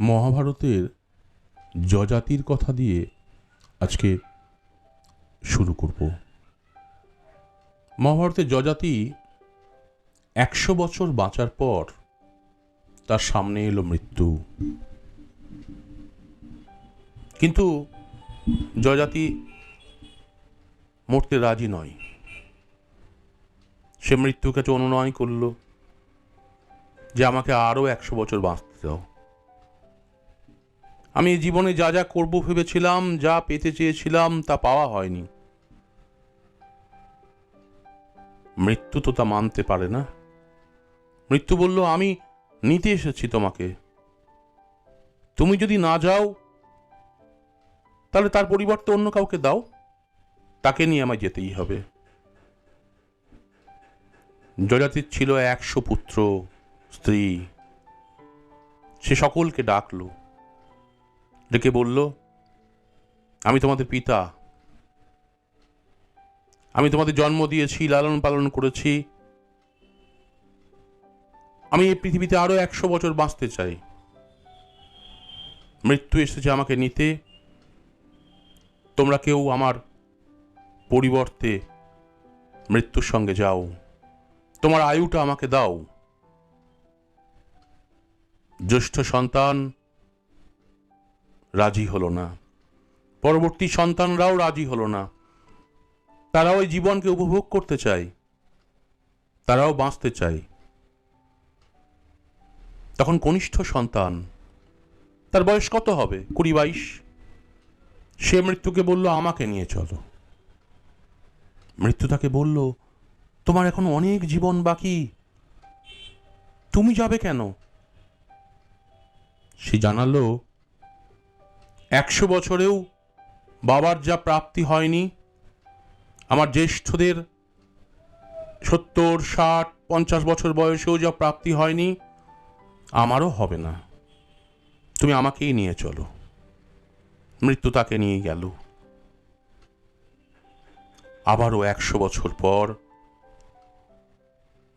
মহাভারতের যজাতির কথা দিয়ে আজকে শুরু করব। মহাভারতের যজাতি একশো বছর বাঁচার পর তার সামনে এলো মৃত্যু। কিন্তু যজাতি মরতে রাজি নয়। সে মৃত্যুর কাছে অনুনয় করল যে আমাকে আরও একশো বছর বাঁচতে দাও। আমি জীবনে যা যা করব ভেবেছিলাম, যা পেতে চেয়েছিলাম, তা পাওয়া হয়নি। মৃত্যু তো তা মানতে পারে না। মৃত্যু বলল, আমি নিতে এসেছি তোমাকে। তুমি যদি না যাও, তাহলে তার পরিবর্তে অন্য কাউকে দাও। তাকে নিয়ে আমায় যেতেই হবে। যজাতির ছিল একশো পুত্র, স্ত্রী। সে সকলকে ডাকলো। ডেকে বলল, আমি তোমাদের পিতা। আমি তোমাদের জন্ম দিয়েছি, লালন পালন করেছি। আমি এই পৃথিবীতে আরও একশো বছর বাঁচতে চাই। মৃত্যু এসেছে আমাকে নিতে। তোমরা কেউ আমার পরিবর্তে মৃত্যুর সঙ্গে যাও। তোমার আয়ুটা আমাকে দাও। জ্যেষ্ঠ সন্তান রাজি হলো না। পরবর্তী সন্তানরাও রাজি হলো না। তারাও ওই জীবনকে উপভোগ করতে চায়। তারাও বাঁচতে চায়। তখন কনিষ্ঠ সন্তান, তার বয়স কত হবে? কুড়ি বাইশ? সে মৃত্যুকে বলল, আমাকে নিয়ে চলো। মৃত্যু তাকে বলল, তোমার এখন অনেক জীবন বাকি। তুমি যাবে কেন? সে জানালো একশো বছরেও বাবার যা প্রাপ্তি হয়নি, আমার জ্যেষ্ঠদের সত্তর, ষাট, পঞ্চাশ বছর বয়সেও যা প্রাপ্তি হয়নি, আমারও হবে না। তুমি আমাকেই নিয়ে চলো। মৃত্যু তাকে নিয়ে গেল। আবারও একশো বছর পর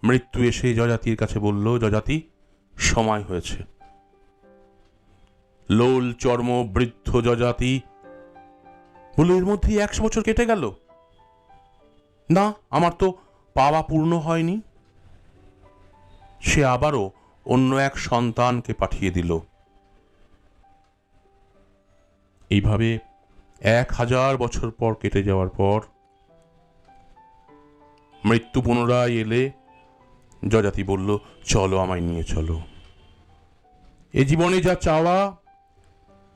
মৃত্যু এসে যজাতির কাছে বলল, যজাতি, সময় হয়েছে। লোল চর্ম বৃদ্ধ যজাতি। বলল এর মধ্যেই একশো বছর কেটে গেল। না, আমার তো পাওয়া পূর্ণ হয়নি। সে আবারও অন্য এক সন্তানকে পাঠিয়ে দিল। এইভাবে এক হাজার বছর পর কেটে যাওয়ার পর মৃত্যু পুনরায় এলে যজাতি বলল, চলো আমায় নিয়ে চলো। এ জীবনে যা চাওয়া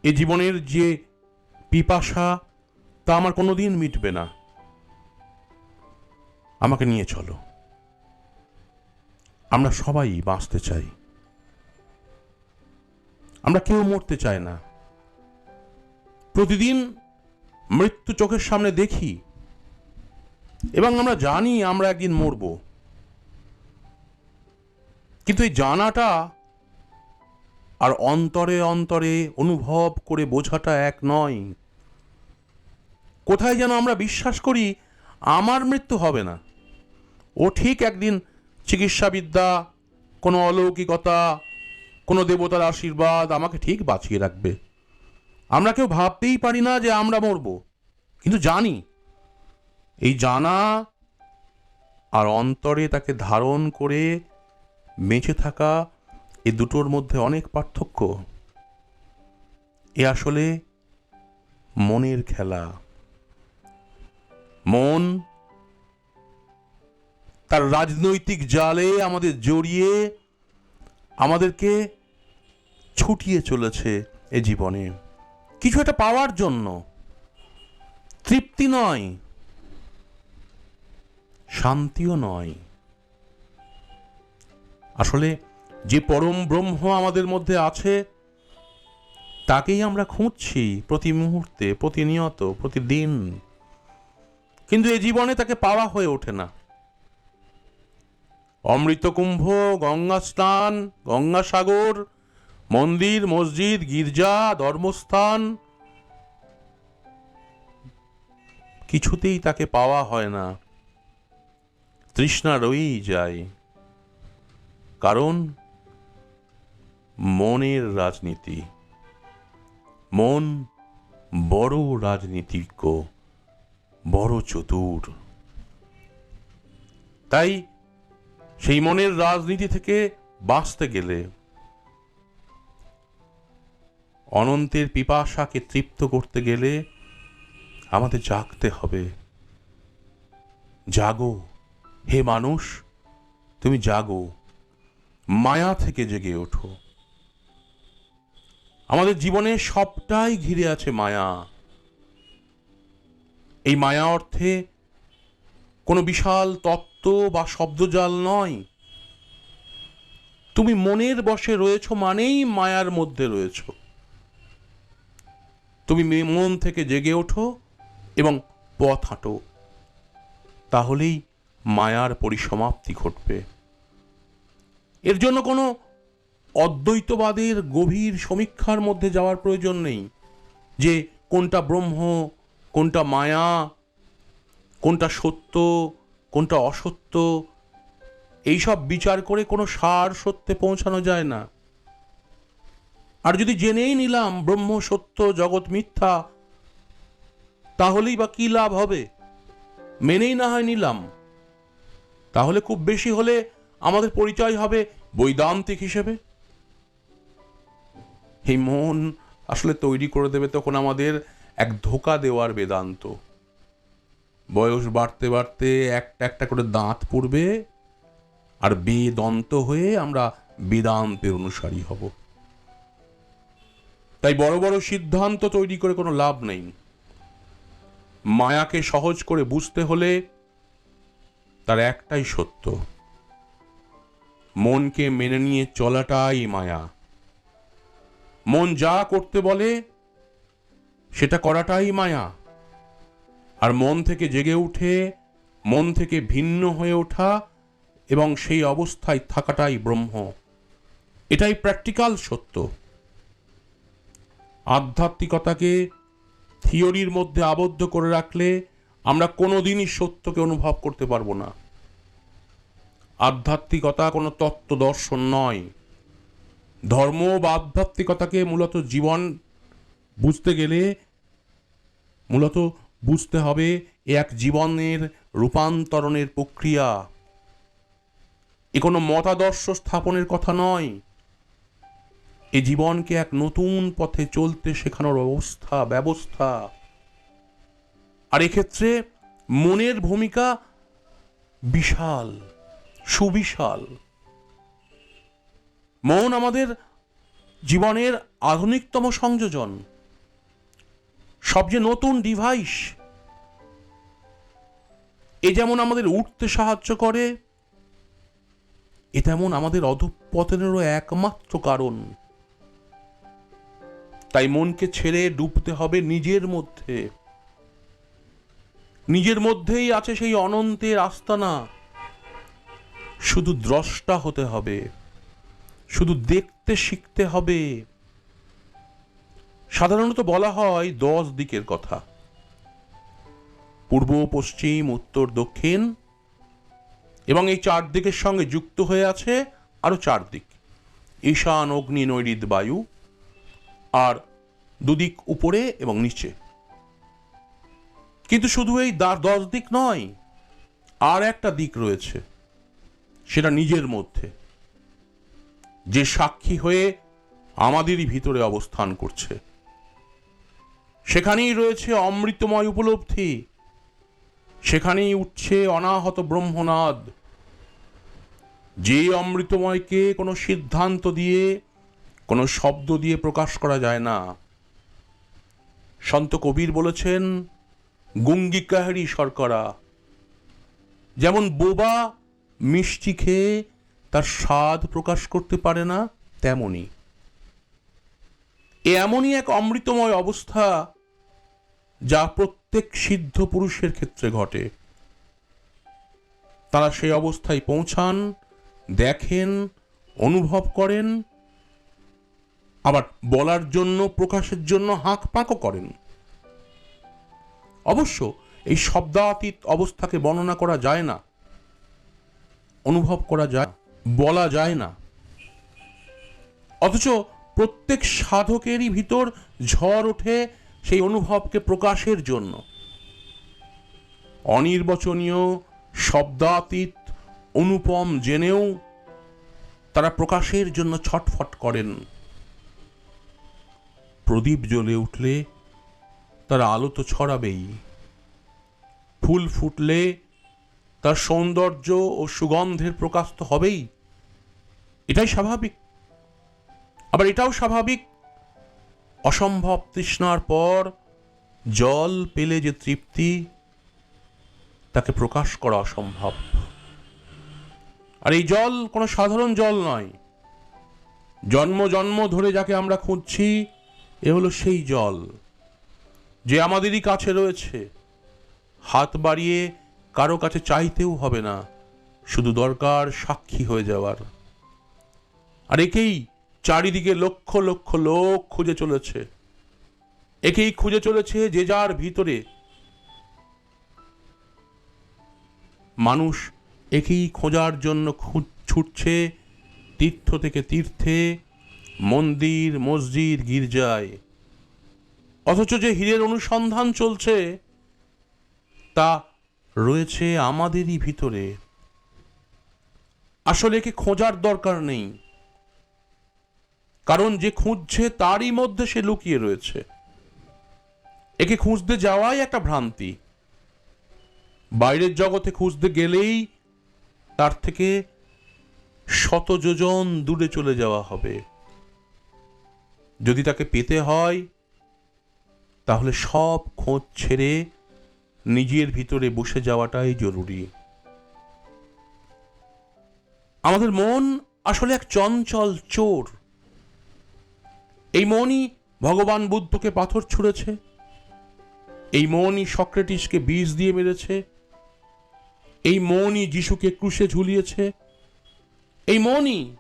এ জীবনের যে পিপাসা, তা আমার কোনোদিন মিটবে না। আমাকে নিয়ে চলো। আমরা সবাই বাঁচতে চাই। আমরা কেউ মরতে চাই না। প্রতিদিন মৃত্যু চোখের সামনে দেখি এবং আমরা জানি আমরা একদিন মরব। কিন্তু এই জানাটা আর অন্তরে অন্তরে অনুভব করে বোঝাটা এক নয়। কোথায় যেন আমরা বিশ্বাস করি আমার মৃত্যু হবে না। ও ঠিক একদিন চিকিৎসাবিদ্যা, কোনো অলৌকিকতা, কোনো দেবতার আশীর্বাদ আমাকে ঠিক বাঁচিয়ে রাখবে। আমরা কেউ ভাবতেই পারি না যে আমরা মরব, কিন্তু জানি। এই জানা আর অন্তরে তাকে ধারণ করে বেঁচে থাকা এ দুটোর মধ্যে অনেক পার্থক্য। এ আসলে মনের খেলা। মন তার রাজনৈতিক জালে আমাদের জড়িয়ে আমাদেরকে ছুটিয়ে চলেছে এ জীবনে। কিছু একটা পাওয়ার জন্য। তৃপ্তি নয়, শান্তিও নয়। আসলে যে পরম ব্রহ্ম আমাদের মধ্যে আছে, তাকেই আমরা খুঁজছি প্রতি মুহূর্তে, প্রতিনিয়ত, প্রতিদিন। কিন্তু এ জীবনে তাকে পাওয়া হয়ে ওঠে না। অমৃতকুম্ভ, গঙ্গা স্নান গঙ্গাসাগর মন্দির, মসজিদ, গির্জা, ধর্মস্থান, কিছুতেই তাকে পাওয়া হয় না। তৃষ্ণা রয়েই যায়। কারণ মনের রাজনীতি। মন বড় রাজনীতিজ্ঞ বড় চতুর। তাই সেই মনের রাজনীতি থেকে বাঁচতে গেলে অনন্তের পিপাসাকে তৃপ্ত করতে গেলে আমাদের জাগতে হবে। জাগো, হে মানুষ, তুমি জাগো। মায়া থেকে জেগে ওঠো। আমাদের জীবনে সবটাই ঘিরে আছে মায়া। এই মায়া অর্থে কোনো বিশাল তত্ত্ব বা শব্দজাল নয়। তুমি মনের বশে রয়েছ মানেই মায়ার মধ্যে রয়েছ। তুমি মন থেকে জেগে ওঠো এবং পথ হাঁটো। তাহলেই মায়ার পরিসমাপ্তি ঘটবে। এর জন্য কোনো অদ্বৈতবাদের গভীর সমীক্ষার মধ্যে যাওয়ার প্রয়োজন নেই যে কোনটা ব্রহ্ম, কোনটা মায়া, কোনটা সত্য, কোনটা অসত্য, এইসব বিচার করে কোনো সার সত্যে পৌঁছানো যায় না। আর যদি জেনেই নিলাম ব্রহ্ম, সত্য, জগৎ মিথ্যা, তাহলেই বা কি লাভ হবে? মেনেই না হয় নিলাম। তাহলে খুব বেশি হলে আমাদের পরিচয় হবে বৈদান্তিক হিসেবে। এই মন আসলে তৈরি করে দেবে তখন আমাদের এক ধোকা দেওয়ার বেদান্ত। বয়স বাড়তে বাড়তে একটা একটা করে দাঁত পড়বে আর বেদন্ত হয়ে আমরা বেদান্তের অনুসারী হব। তাই বড় বড় সিদ্ধান্ত তৈরি করে কোনো লাভ নেই। মায়াকে সহজ করে বুঝতে হলে তার একটাই সত্য, মনকে মেনে নিয়ে চলাটাই মায়া। মন যা করতে বলে, সেটা করাটাই মায়া। আর মন থেকে জেগে উঠে, মন থেকে ভিন্ন হয়ে ওঠা এবং সেই অবস্থায় থাকাটাই ব্রহ্ম। এটাই প্র্যাকটিক্যাল সত্য। আধ্যাত্মিকতাকে থিওরির মধ্যে আবদ্ধ করে রাখলে আমরা কোনোদিনই সত্যকে অনুভব করতে পারব না। আধ্যাত্মিকতা কোনো তত্ত্ব দর্শন নয়। ধর্ম বা আধ্যাত্মিকতাকে মূলত জীবন বুঝতে গেলে মূলত বুঝতে হবে এক জীবনের রূপান্তরণের প্রক্রিয়া। এ কোনো মতাদর্শ স্থাপনের কথা নয়। এ জীবনকে এক নতুন পথে চলতে শেখানোর অবস্থা, ব্যবস্থা। আর এক্ষেত্রে মনের ভূমিকা বিশাল, সুবিশাল। মন আমাদের জীবনের আধুনিকতম সংযোজন। সবচেয়ে নতুন ডিভাইস এ যেমন আমাদের উঠতে সাহায্য করে, এ তেমন আমাদের অধঃপতনেরও একমাত্র কারণ। তাই মনকে ছেড়ে ডুবতে হবে নিজের মধ্যে। নিজের মধ্যেই আছে সেই অনন্তের আস্তানা। শুধু দ্রষ্টা হতে হবে। শুধু দেখতে শিখতে হবে। সাধারণত বলা হয় দশ দিকের কথা। পূর্ব, পশ্চিম, উত্তর, দক্ষিণ এবং এই চার দিকের সঙ্গে যুক্ত হয়ে আছে আরও চার দিক। ঈশান, অগ্নি নৈরিত বায়ু আর দুদিক উপরে এবং নিচে। কিন্তু শুধু এই দশ দিক নয়, আর একটা দিক রয়েছে, সেটা নিজের মধ্যে। যে সাক্ষী হয়ে আমাদেরই ভিতরে অবস্থান করছে। সেখানেই রয়েছে অমৃতময় উপলব্ধি। সেখানেই উঠছে অনাহত ব্রহ্মনাদ। যে অমৃতময়কে কোনো সিদ্ধান্ত দিয়ে, কোনো শব্দ দিয়ে প্রকাশ করা যায় না। সন্ত কবির বলেছেন গুঙ্গিকাহারি শর্করা। যেমন বোবা মিষ্টি খেয়ে তার স্বাদ প্রকাশ করতে পারে না তেমনি। এ এমনই এক অমৃতময় অবস্থা যা প্রত্যেক সিদ্ধ পুরুষের ক্ষেত্রে ঘটে। তারা সেই অবস্থায় পৌঁছান, দেখেন, অনুভব করেন, আবার বলার জন্য, প্রকাশের জন্য হাঁক পাঁকও করেন। অবশ্য এই শব্দাতীত অবস্থাকে বর্ণনা করা যায় না, অনুভব করা যায় বলা যায় না। অথচ প্রত্যেক সাধকেরই ভিতর ঝড় ওঠে সেই অনুভবকে প্রকাশের জন্য। অনির্বচনীয় শব্দাতীত অনুপম জেনেও তারা প্রকাশের জন্য ছটফট করেন। প্রদীপ জ্বলে উঠলে তারা আলো তো ছড়াবেই। ফুল ফুটলে তার সৌন্দর্য ও সুগন্ধের প্রকাশ তো হবেই। এটাই স্বাভাবিক। আবার এটাও স্বাভাবিক, অসম্ভব তৃষ্ণার পর জল পেলে যে তৃপ্তি, তাকে প্রকাশ করা অসম্ভব। আর এই জল কোনো সাধারণ জল নয়। জন্ম জন্ম ধরে যাকে আমরা খুঁজছি, এ হলো সেই জল, যে আমাদেরই কাছে রয়েছে। হাত বাড়িয়ে কারও কাছে চাইতেও হবে না, শুধু দরকার সাক্ষী হয়ে যাওয়ার। আর একেই চারিদিকে লক্ষ লক্ষ লোক খুঁজে চলেছে। একেই খুঁজে চলেছে যে যার ভিতরে মানুষ একেই খোঁজার জন্য ছুটছে, তীর্থ থেকে তীর্থে, মন্দির, মসজিদ, গির্জায়। অথচ যে হীরের অনুসন্ধান চলছে, তা রয়েছে আমাদেরই ভিতরে। আসলে একে খোঁজার দরকার নেই। কারণ যে খুঁজছে তারই মধ্যে সে লুকিয়ে রয়েছে। একে খুঁজতে যাওয়াই একটা ভ্রান্তি। বাইরের জগতে খুঁজতে গেলেই তার থেকে শত যোজন দূরে চলে যাওয়া হবে। যদি তাকে পেতে হয়, তাহলে সব খোঁজ ছেড়ে নিজের ভিতরে বসে যাওয়াটাই জরুরি। আমাদের মন আসলে এক চঞ্চল চোর। এই মনই ভগবান বুদ্ধকে পাথর ছুঁড়েছে। এই মনই সক্রেটিসকে বিষ দিয়ে মেরেছে। এই মনই যিশুকে ক্রুশে ঝুলিয়েছে। এই মনই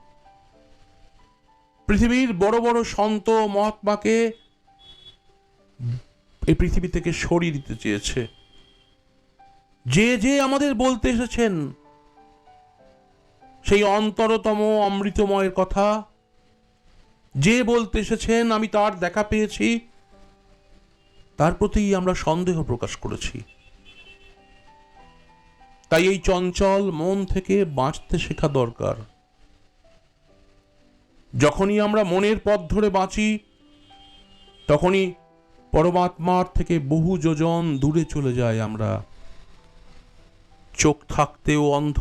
পৃথিবীর বড় বড় সন্ত মহাত্মাকে এই পৃথিবী থেকে সরিয়ে দিতে চেয়েছে। যে যে আমাদের বলতে এসেছেন, সেই অন্তরতম অমৃতময়ের কথা, যে বলতে এসেছেন, আমি তার দেখা পেয়েছি, তার প্রতি আমরা সন্দেহ প্রকাশ করেছি। তাই এই চঞ্চল মন থেকে বাঁচতে শেখা দরকার। যখনই আমরা মনের পথ ধরে বাঁচি, তখনই পরমাত্মার থেকে বহু যোজন দূরে চলে যায় আমরা। চোখ থাকতেও অন্ধ,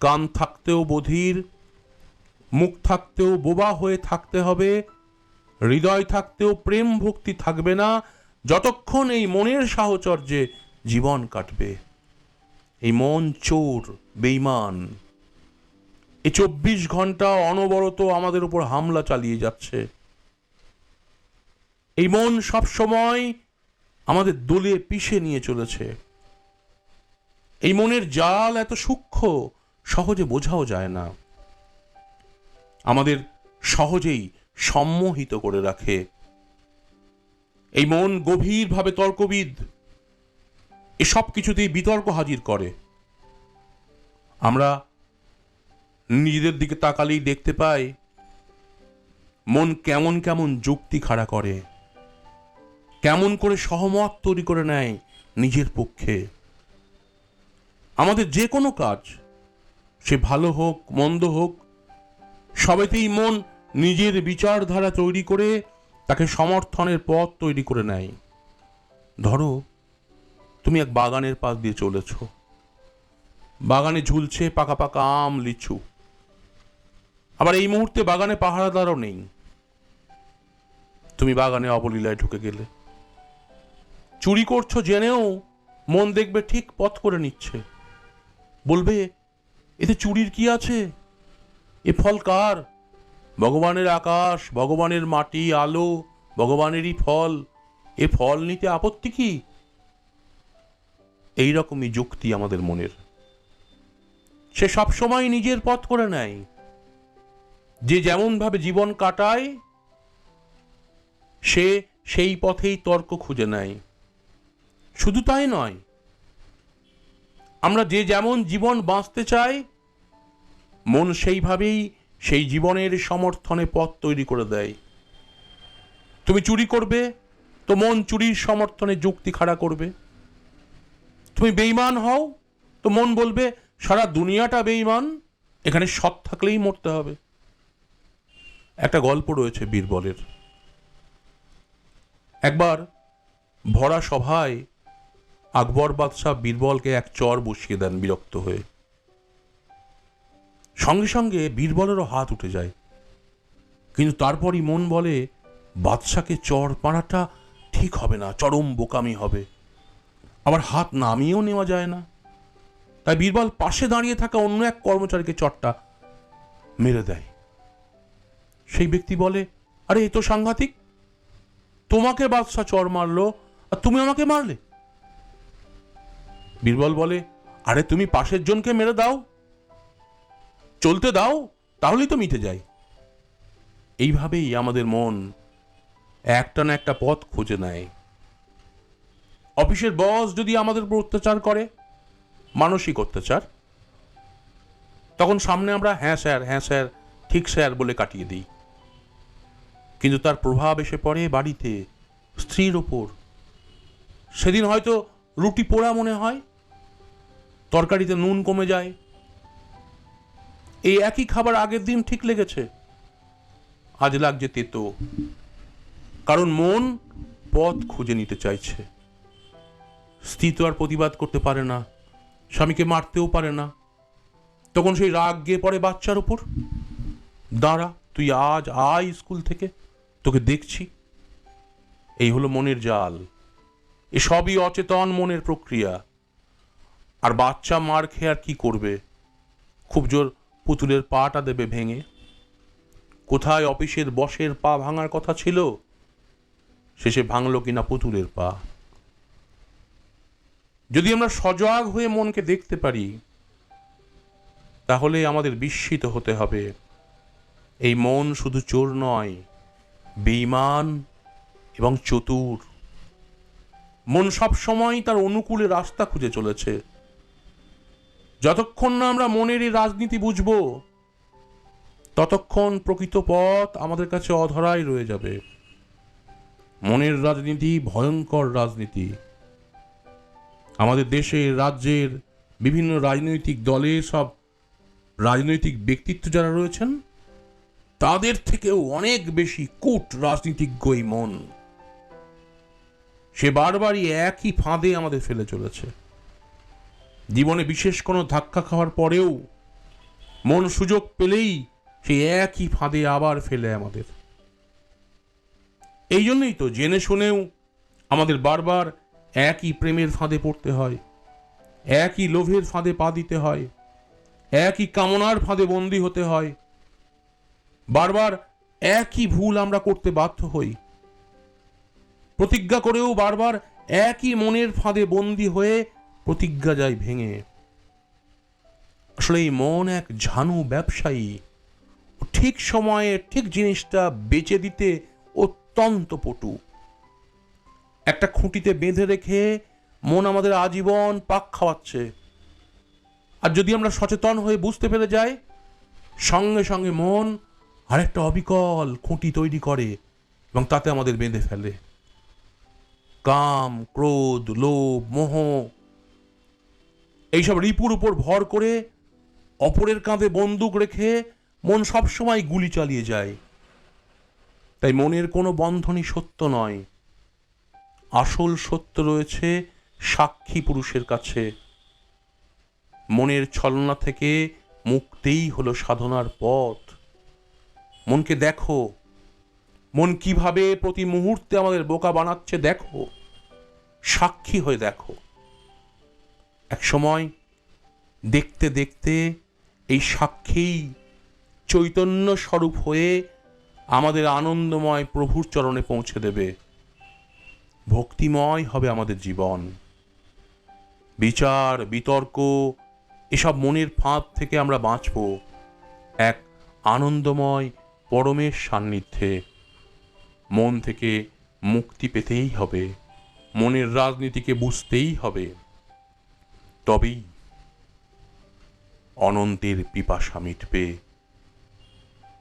কান থাকতেও বধির, মুখ থাকতেও বোবা হয়ে থাকতে হবে, হৃদয় থাকতেও প্রেম ভক্তি থাকবে না, যতক্ষণ এই মনের সাহচর্যে জীবন কাটবে। এই মন চোর বেইমান এই চব্বিশ ঘণ্টা অনবরত আমাদের উপর হামলা চালিয়ে যাচ্ছে। এই মন সব সময় আমাদের দোলে পিষে নিয়ে চলেছে। এই মনের জাল এত সূক্ষ্ম, সহজে বোঝাও যায় না। আমাদের সহজেই সম্মোহিত করে রাখে। এই মন গভীরভাবে তর্কবিদ এসব কিছুতেই বিতর্ক হাজির করে। আমরা নিজেদের দিকে তাকালেই দেখতে পাই, মন কেমন কেমন যুক্তি খাড়া করে, কেমন করে সহমত তৈরি করে নেয় নিজের পক্ষে। আমাদের যে কোনো কাজ, সে ভালো হোক, মন্দ হোক, সবেতেই মন নিজের বিচারধারা তৈরি করে তাকে সমর্থনের পথ তৈরি করে নেয়। ধরো, তুমি এক বাগানের পাশ দিয়ে চলেছ। বাগানে ঝুলছে পাকা পাকা আম, লিচু। আবার এই মুহূর্তে বাগানে পাহারাদারও নেই। তুমি বাগানে অবলীলায় ঢুকে গেলে। চুরি করছ জেনেও মন দেখবে ঠিক পথ করে নিচ্ছে। বলবে, এতে চুরির কি আছে? এ ফল কার? ভগবানের আকাশ, ভগবানের মাটি, আলো, ভগবানেরই ফল। এ ফল নিতে আপত্তি কি? এই রকমই যুক্তি আমাদের মনের। সে সবসময় নিজের পথ করে নেয়। যে যেমনভাবে জীবন কাটায়, সে সেই পথেই তর্ক খুঁজে নেয়। শুধু তাই নয় আমরা যে যেমন জীবন বাঁচতে চাই, মন সেইভাবেই সেই জীবনের সমর্থনে পথ তৈরি করে দেয়। তুমি চুরি করবে, তো মন চুরির সমর্থনে যুক্তি খাড়া করবে। তুমি বেইমান হও, তো মন বলবে, সারা দুনিয়াটা বেইমান এখানে সৎ থাকলেই মরতে হবে। একটা গল্প রয়েছে বীরবলের। একবার ভরা সভায় আকবর বাদশাহ বীরবলকে এক চর বসিয়ে দেন বিরক্ত হয়ে। সঙ্গে সঙ্গে বীরবলেরও হাত উঠে যায়। কিন্তু তারপরই মন বলে, বাদশাকে চর পাড়াটা ঠিক হবে না, চরম বোকামি হবে। আবার হাত নামিয়েও নেওয়া যায় না। তাই বীরবল পাশে দাঁড়িয়ে থাকা অন্য এক কর্মচারীকে চটটা মেরে দেয়। সেই ব্যক্তি বলে, আরে, এ তো সাংঘাতিক। তোমাকে বাদশাহ চর মারলো, আর তুমি আমাকে মারলে? বীরবল বলে, আরে তুমি পাশের জনকে মেরে দাও। চলতে দাও, তাহলেই তো মিটে যায়। এইভাবেই আমাদের মন একটা না একটা পথ খুঁজে নেয়। অফিসের বস যদি আমাদের উপর অত্যাচার করে, মানসিক অত্যাচার, তখন সামনে আমরা হ্যাঁ স্যার হ্যাঁ স্যার, ঠিক স্যার বলে কাটিয়ে দিই। কিন্তু তার প্রভাব এসে পড়ে বাড়িতে, স্ত্রীর ওপর সেদিন হয়তো রুটি পোড়া মনে হয় তরকারিতে নুন কমে যায়। এই একই খাবার আগের দিন ঠিক লেগেছে। আজ লাগছে তেতো। কারণ মন পথ খুঁজে নিতে চাইছে। স্ত্রী তো আর প্রতিবাদ করতে পারে না, স্বামীকে মারতেও পারে না। তখন সেই রাগ গিয়ে পড়ে বাচ্চার উপর। দাঁড়া, তুই আজ আয় স্কুল থেকে, তোকে দেখছি। এই হলো মনের জাল। এসবই অচেতন মনের প্রক্রিয়া। আর বাচ্চা মার খেয়ে আর কি করবে? খুব জোর পুতুলের পাটা দেবে ভেঙে। কোথায় অফিসের বসের পা ভাঙার কথা ছিল? শেষে ভাঙলো কিনা পুতুলের পা। যদি আমরা সজাগ হয়ে মনকে দেখতে পারি, তাহলে আমাদের বিস্মিত হতে হবে। এই মন শুধু চোর নয় বেইমান এবং চতুর। মন সব সময় তার অনুকূলে রাস্তা খুঁজে চলেছে। যতক্ষণ না আমরা মনের এই রাজনীতি বুঝব, ততক্ষণ প্রকৃত পথ আমাদের কাছে অধরাই রয়ে যাবে। মনের রাজনীতি ভয়ঙ্কর রাজনীতি। আমাদের দেশের, রাজ্যের বিভিন্ন রাজনৈতিক দলে সব রাজনৈতিক ব্যক্তিত্ব যারা রয়েছেন, তাদের থেকেও অনেক বেশি কূট রাজনীতিজ্ঞ এই মন। সে বারবারই একই ফাঁদে আমাদের ফেলে চলেছে। জীবনে বিশেষ কোনো ধাক্কা খাওয়ার পরেও মন সুযোগ পেলেই সে একই ফাঁদে আবার ফেলে আমাদের। এই জন্যই তো জেনে শুনেও আমাদের বারবার একই প্রেমের ফাঁদে পড়তে হয়, একই লোভের ফাঁদে পা দিতে হয়, একই কামনার ফাঁদে বন্দী হতে হয়। বারবার একই ভুল আমরা করতে বাধ্য হই। প্রতিজ্ঞা করেও বারবার একই মনের ফাঁদে বন্দী হয়ে প্রতিজ্ঞা যায় ভেঙে। আসলে এই মন এক ঝানু ব্যবসায়ী ঠিক সময়ে ঠিক জিনিসটা বেচে দিতে অত্যন্ত পটু। একটা খুঁটিতে বেঁধে রেখে মন আমাদের আজীবন পাক খাওয়াচ্ছে। আর যদি আমরা সচেতন হয়ে বুঝতে পেরে যাই, সঙ্গে সঙ্গে মন আরেকটা অবিকল খুঁটি তৈরি করে এবং তাতে আমাদের বেঁধে ফেলে। কাম, ক্রোধ, লোভ, মোহ এইসব রিপুর উপর ভর করে অপরের কাঁধে বন্দুক রেখে মন সবসময় গুলি চালিয়ে যায়। তাই মনের কোনো বন্ধনই সত্য নয়। আসল সত্য রয়েছে সাক্ষী পুরুষের কাছে। মনের ছলনা থেকে মুক্তিই হলো সাধনার পথ। মনকে দেখো। মন কীভাবে প্রতি মুহূর্তে আমাদের বোকা বানাচ্ছে দেখো। সাক্ষী হয়ে দেখো। এক সময় দেখতে দেখতে এই সাক্ষী চৈতন্য স্বরূপ হয়ে আমাদের আনন্দময় প্রভুর চরণে পৌঁছে দেবে। ভক্তিময় হবে আমাদের জীবন। বিচার, বিতর্ক, এসব মনের ফাঁদ থেকে আমরা বাঁচব এক আনন্দময় পরমের সান্নিধ্যে। মন থেকে মুক্তি পেতেই হবে। মনের রাজনীতিকে বুঝতেই হবে। তবেই অনন্তের পিপাসা মিটবে।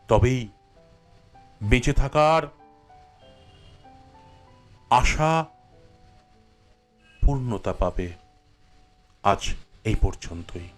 তবেই বেঁচে থাকার আশা পূর্ণতা পাবে। আজ এই পর্যন্তই।